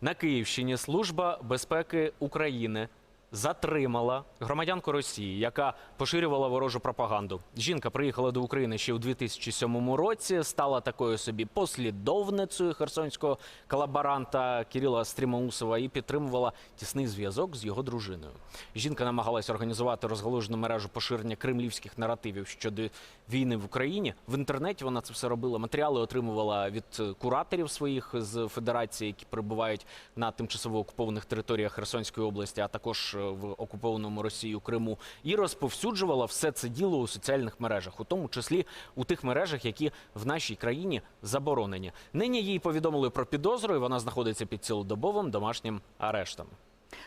На Київщині служба безпеки України затримала громадянку Росії, яка поширювала ворожу пропаганду. Жінка приїхала до України ще у 2007 році. Стала такою собі послідовницею херсонського колаборанта Кирила Стрімоусова і підтримувала тісний зв'язок з його дружиною. Жінка намагалась організувати розгалужену мережу поширення кремлівських наративів щодо війни в Україні. В інтернеті вона це все робила. Матеріали отримувала від е, кураторів своїх з федерації, які перебувають на тимчасово окупованих територіях Херсонської області, а також е, в окупованому Росією Криму, і розповсюджувала все це діло у соціальних мережах, у тому числі у тих мережах, які в нашій країні заборонені. Нині їй повідомили про підозру, і вона знаходиться під цілодобовим домашнім арештом.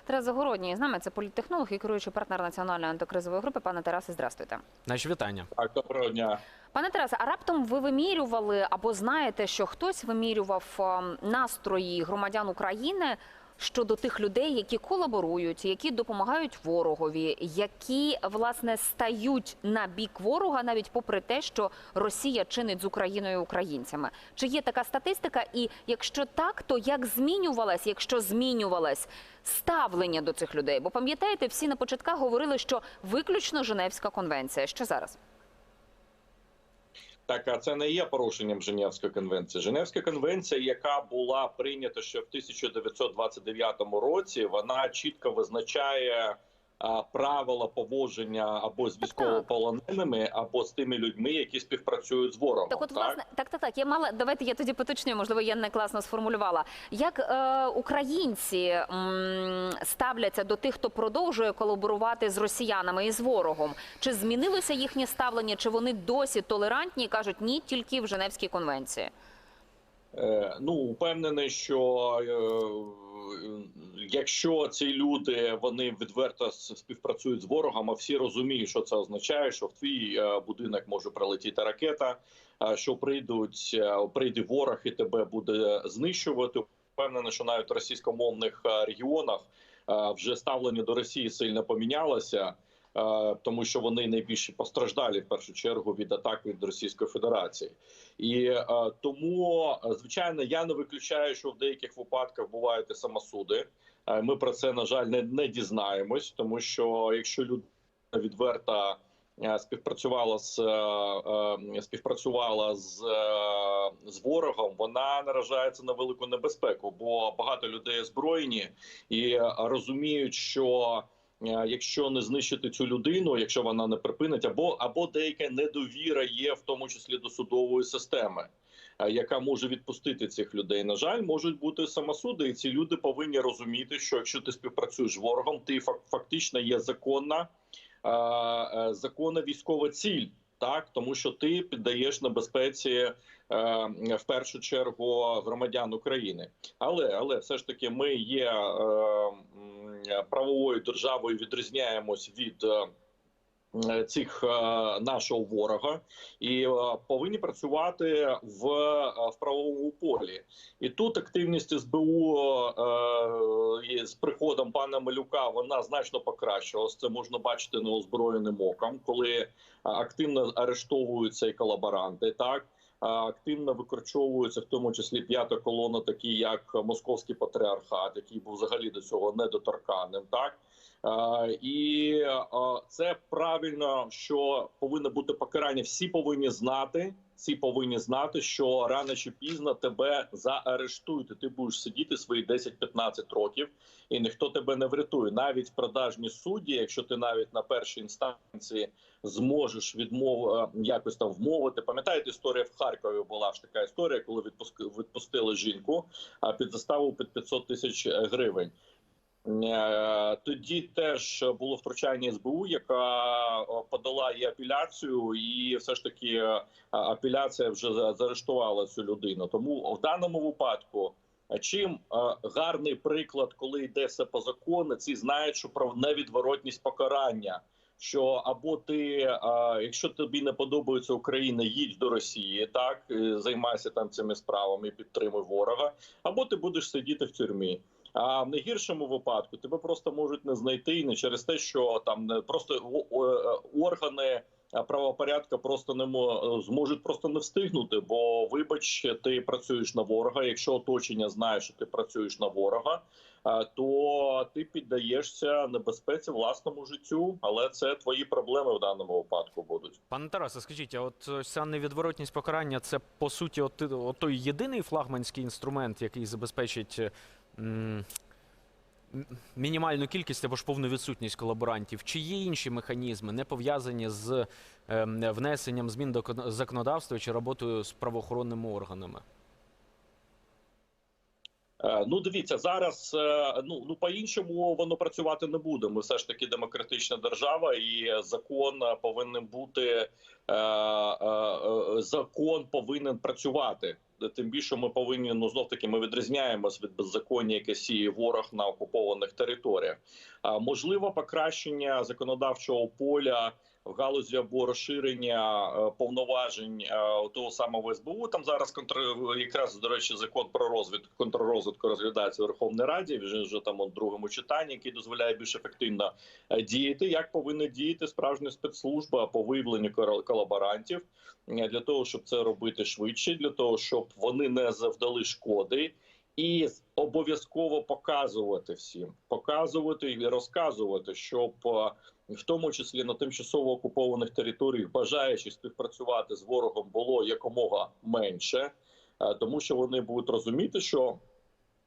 Тарас Загородній з нами це політтехнолог і керуючий партнер національної антикризової групи. Пане Тарасе, здрастуйте. Наші вітання. Так, доброго дня. Пане Тарасе, а раптом ви вимірювали або знаєте, що хтось вимірював ем, настрої громадян України щодо тих людей, які колаборують, які допомагають ворогові, які власне стають на бік ворога, навіть попри те, що Росія чинить з Україною українцями. Чи є така статистика? І якщо так, то як змінювалась, якщо змінювалась ставлення до цих людей? Бо пам'ятаєте, всі на початках говорили, що виключно Женевська конвенція. Що зараз? Так, а це не є порушенням Женевської конвенції. Женевська конвенція, яка була прийнята ще в 1929 році, вона чітко визначає правила поводження або з військовополоненими, або з тими людьми, які співпрацюють з ворогом. Так, от власне, так, так, так. Я мала давайте я тоді поточню, можливо, я не класно сформулювала. Як е, українці м, ставляться до тих, хто продовжує колаборувати з росіянами і з ворогом? Чи змінилося їхнє ставлення? Чи вони досі толерантні і кажуть ні, тільки в Женевській конвенції? Е, ну упевнений, що е, якщо ці люди вони відверто співпрацюють з ворогом, а всі розуміють, що це означає, що в твій е, будинок може прилетіти ракета, е, що прийдуть, е, прийде ворог і тебе буде знищувати. Впевнений, що навіть в російськомовних е, регіонах е, вже ставлення до Росії сильно помінялося. Е, Тому що вони найбільше постраждалі в першу чергу від атак від Російської Федерації, і е, тому е, звичайно я не виключаю, що в деяких випадках бувають і самосуди. Ми про це на жаль не, не дізнаємось, тому що якщо людина відверто е, співпрацювала з співпрацювала з, з ворогом, вона наражається на велику небезпеку, бо багато людей озброєні і розуміють, що якщо не знищити цю людину, якщо вона не припинить, або або деяка недовіра є, в тому числі до судової системи. е, Яка може відпустити цих людей? На жаль, можуть бути самосуди, і ці люди повинні розуміти, що якщо ти співпрацюєш з ворогом, ти фак- фактично є законна, е, е, законна військова ціль, так тому що ти піддаєш небезпеці е, в першу чергу громадян України. Але але все ж таки ми є е, правовою державою, відрізняємось від. е, е, Цих е, нашого ворога і повинні працювати в, в правовому полі, і тут активність СБУ з приходом пана Малюка вона значно покращилась. Це можна бачити неозброєним оком, коли активно арештовуються і колаборанти. Так активно викорчовуються в тому числі п'ята колона, такі як московський патріархат, який був взагалі до цього недоторканим. Так і це правильно, що повинно бути покарання. Всі повинні знати. Всі повинні знати, що рано чи пізно тебе заарештують. Ти будеш сидіти свої 10-15 років, і ніхто тебе не врятує. Навіть продажні судді, якщо ти навіть на першій інстанції зможеш відмов е, якось там вмовити. Пам'ятаєте, історія в Харкові була ж така історія, коли відпуск- відпустили жінку а під заставу під 500 тисяч гривень. Е, Тоді теж було втручання СБУ, яка е, подала і апеляцію, і все ж таки е, апеляція вже за- заарештувала цю людину. Тому в даному випадку. Чим гарний приклад, коли йде все по закону, ці знають, що про невідворотність покарання. Що або ти, якщо тобі не подобається Україна, їдь до Росії, так займайся там цими справами, підтримуй ворога, або ти будеш сидіти в тюрмі. А в найгіршому випадку тебе просто можуть не знайти не через те, що там не просто о- органи правопорядка просто не мо- зможуть просто не встигнути. Бо, вибач, ти працюєш на ворога. Якщо оточення знає, що ти працюєш на ворога, то ти піддаєшся небезпеці власному життю, але це твої проблеми в даному випадку будуть. Пане Тарасе, скажіть, а от ця невідворотність покарання це по суті от, от той єдиний флагманський інструмент, який забезпечить е, мінімальну кількість або ж повну відсутність колаборантів? Чи є інші механізми, не пов'язані з ем, внесенням змін до кон- законодавства чи роботою з правоохоронними органами? Е, Ну, дивіться, зараз е, ну ну по-іншому воно працювати не буде. Ми все ж таки демократична держава, і закон повинен бути е, закон повинен працювати. Тим більше ми повинні ну знов таки ми відрізняємось від беззаконня, яке сіє ворог на окупованих територіях. А можливо, покращення законодавчого поля в галузі або розширення е, повноважень е, того самого СБУ. Там зараз контр... якраз до речі, закон про розвідку контррозвідку розглядається в Верховній Раді. Вже вже там у другому читанні, який дозволяє більш ефективно е, діяти. Як повинна діяти справжня спецслужба по виявленню кол- колаборантів для того, щоб це робити швидше, для того, щоб вони не завдали шкоди. І обов'язково показувати всім, показувати і розказувати, щоб в тому числі на тимчасово окупованих територіях, бажаючи співпрацювати з ворогом, було якомога менше, е, тому що вони будуть розуміти, що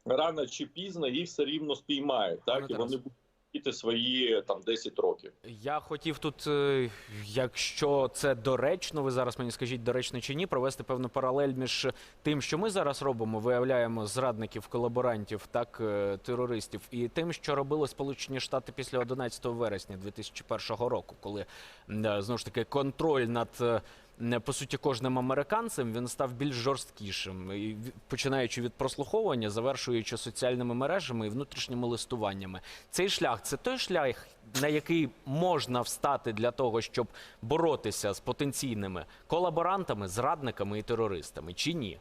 рано чи пізно їх все рівно спіймають, так? І вони будуть сидіти свої там 10 років. Я хотів тут, е, якщо це доречно, ви зараз мені скажіть, доречно чи ні, провести певну паралель між тим, що ми зараз робимо, виявляємо зрадників, колаборантів, так е, терористів, і тим, що робили Сполучені Штати після 11 вересня 2001 року, коли е, знову ж таки контроль над. По суті, кожним американцем він став більш жорсткішим, починаючи від прослуховування, завершуючи соціальними мережами і внутрішніми листуваннями. Цей шлях це той шлях, на який можна встати для того, щоб боротися з потенційними колаборантами, зрадниками і терористами, чи ні?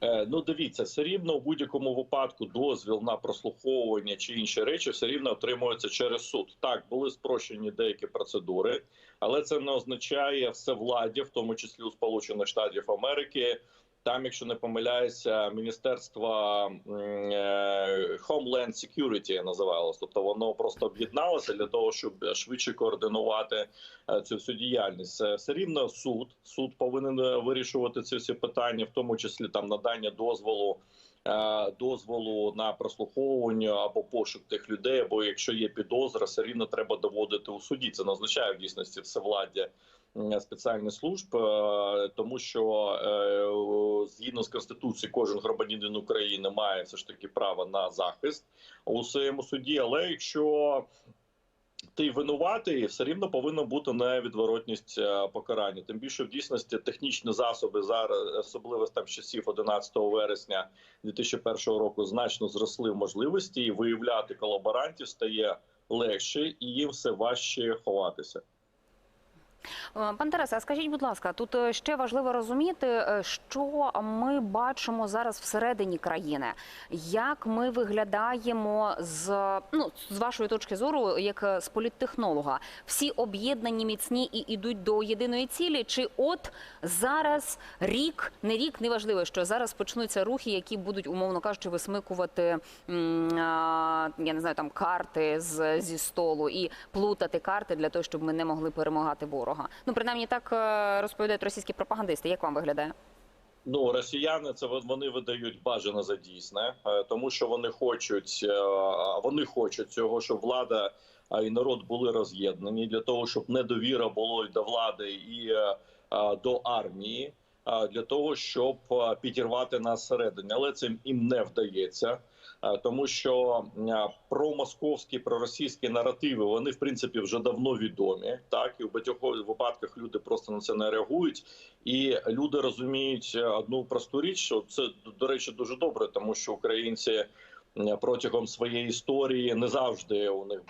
Е, Ну, дивіться, все рівно в будь-якому випадку дозвіл на прослуховування чи інші речі все рівно отримується через суд. Так, були спрощені деякі процедури, але це не означає все владі, в тому числі у Сполучених Штатів Америки. Там, якщо не помиляюся, міністерство е, Homeland Security називалось. Тобто воно просто об'єдналося для того, щоб швидше координувати е, цю всю діяльність. Все рівно суд. Суд повинен е, вирішувати ці всі питання, в тому числі там надання дозволу. Е, Дозволу на прослуховування або пошук тих людей, або якщо є підозра, все рівно треба доводити у суді. Це не означає в дійсності всевладдя спеціальних служб, е, тому що е, згідно з конституцією, кожен громадянин України має все ж таки право на захист у своєму суді. Але якщо ти винуватий, все рівно повинна бути невідворотність е, покарання. Тим більше в дійсності технічні засоби зараз, особливо там часів 11 вересня 2001 року, значно зросли в можливості і виявляти колаборантів стає легше і їм все важче ховатися. Е, Пан Тарасе, а скажіть, будь ласка, тут е, ще важливо розуміти, е, що ми бачимо зараз всередині країни. Як ми виглядаємо з ну з вашої точки зору, як з політтехнолога, всі об'єднані, міцні і йдуть до єдиної цілі? Чи от зараз рік, не рік, неважливо, що зараз почнуться рухи, які будуть, умовно кажучи, висмикувати я не знаю, там карти з зі столу і плутати карти для того, щоб ми не могли перемагати ворога. Ну принаймні так е, розповідають російські пропагандисти. Як вам виглядає? Ну, росіяни це вон- вони видають бажане за дійсне, е, тому що вони хочуть, е, вони хочуть цього, щоб влада і народ були роз'єднані для того, щоб недовіра було до влади і до армії, для того, щоб підірвати нас всередині. Але це їм не вдається. Е, Тому що е, промосковські, проросійські наративи вони в принципі вже давно відомі. Так і в багатьох випадках люди просто на це не реагують. І люди розуміють е, одну просту річ, що це до речі дуже добре, тому що українці протягом своєї історії не завжди у них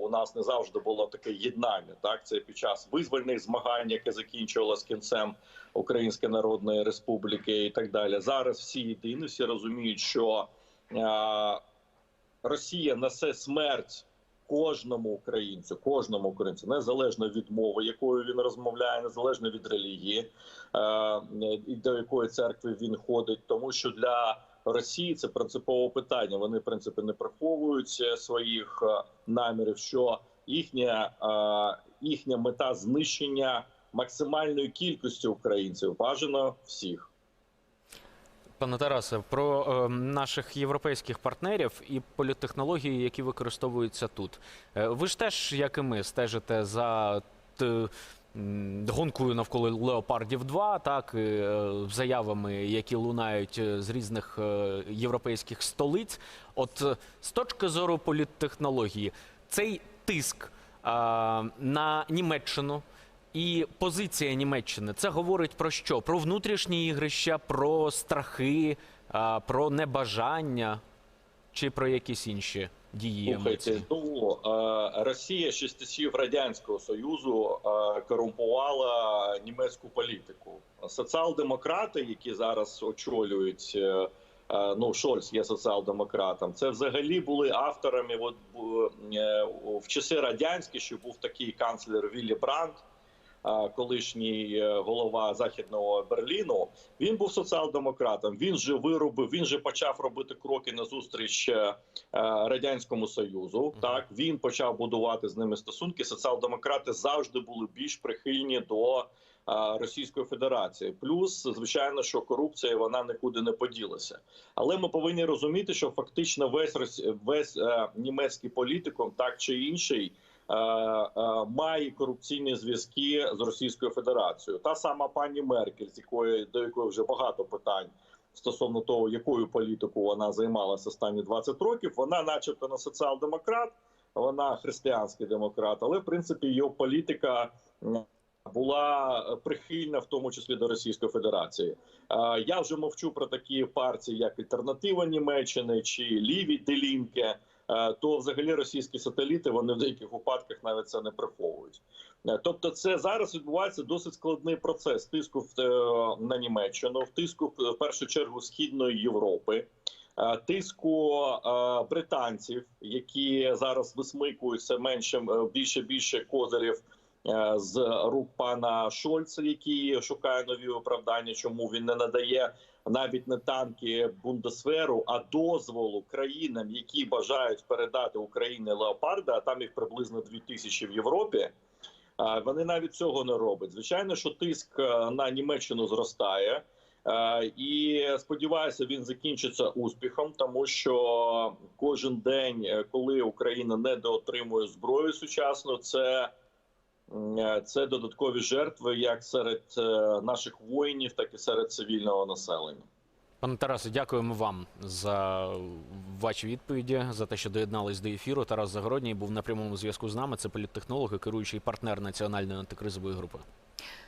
у нас не завжди було таке єднання. Так це під час визвольних змагань, яке закінчувалось кінцем Української Народної Республіки, і так далі. Зараз всі єдині, всі розуміють, що Росія несе смерть кожному українцю, кожному українцю, незалежно від мови, якою він розмовляє, незалежно від релігії, е, і до якої церкви він ходить, тому що для Росії це принципове питання. Вони в принципі не приховують е, своїх е, намірів, що їхня, е, їхня мета знищення максимальної кількості українців бажано всіх. Пане Тарасе, про е, наших європейських партнерів і політтехнології, які використовуються тут. Е, ви ж теж, як і ми, стежите за гонкою навколо леопардів 2 так е, заявами, які лунають е, з різних європейських столиць. От з точки зору політтехнології, цей тиск на Німеччину. І позиція Німеччини це говорить про що? Про внутрішні ігрища, про страхи, про небажання чи про якісь інші дії Слухайте, ну Росія ще з часів радянського союзу корумпувала німецьку політику. Соціал-демократи, які зараз очолюють. е, е, Ну, Шольц є соціал-демократом. Це взагалі були авторами. От е, в часи радянські, що був такий канцлер Віллі Брандт, колишній е, голова західного Берліну. Він був соціал-демократом. Він же виробив, він же почав робити кроки назустріч е, е, радянському союзу. Так він почав будувати з ними стосунки. Соціал-демократи завжди були більш прихильні до Російської Федерації. Плюс, звичайно, що корупція вона нікуди не поділася. Але ми повинні розуміти, що фактично весь весь е, німецький політикум, так чи інший. Е, е, Має корупційні зв'язки з Російською Федерацією. Та сама пані Меркель, з якої до якої вже багато питань стосовно того, якою політикою вона займалася останні 20 років. Вона, начебто, не соціал-демократ, вона християнський демократ, але в принципі її політика була прихильна, в тому числі до Російської Федерації. Е, Я вже мовчу про такі партії, як Альтернатива Німеччини чи Ліві Делінке. Е, То взагалі російські сателіти вони в деяких випадках навіть це не приховують. Е, Тобто, це зараз відбувається досить складний процес тиску е, на Німеччину, в тиску в першу чергу східної Європи, тиску британців, які зараз висмикують все менше більше більше козирів з рук пана Шольца, який шукає нові оправдання, чому він не надає навіть не танки Бундесверу, а дозволу країнам, які бажають передати Україні леопарда, а там їх приблизно дві тисячі в Європі. Вони навіть цього не роблять. Звичайно, що тиск е, на Німеччину зростає. Е, І сподіваюся, він закінчиться успіхом, тому що кожен день, е, коли Україна недоотримує зброю сучасну, це, е, це додаткові жертви як серед е, наших воїнів, так і серед цивільного населення. Пане Тарасе, дякуємо вам за ваші відповіді, за те, що доєднались до ефіру. Тарас Загородній був на прямому зв'язку з нами. Це політтехнолог і керуючий партнер національної антикризової групи.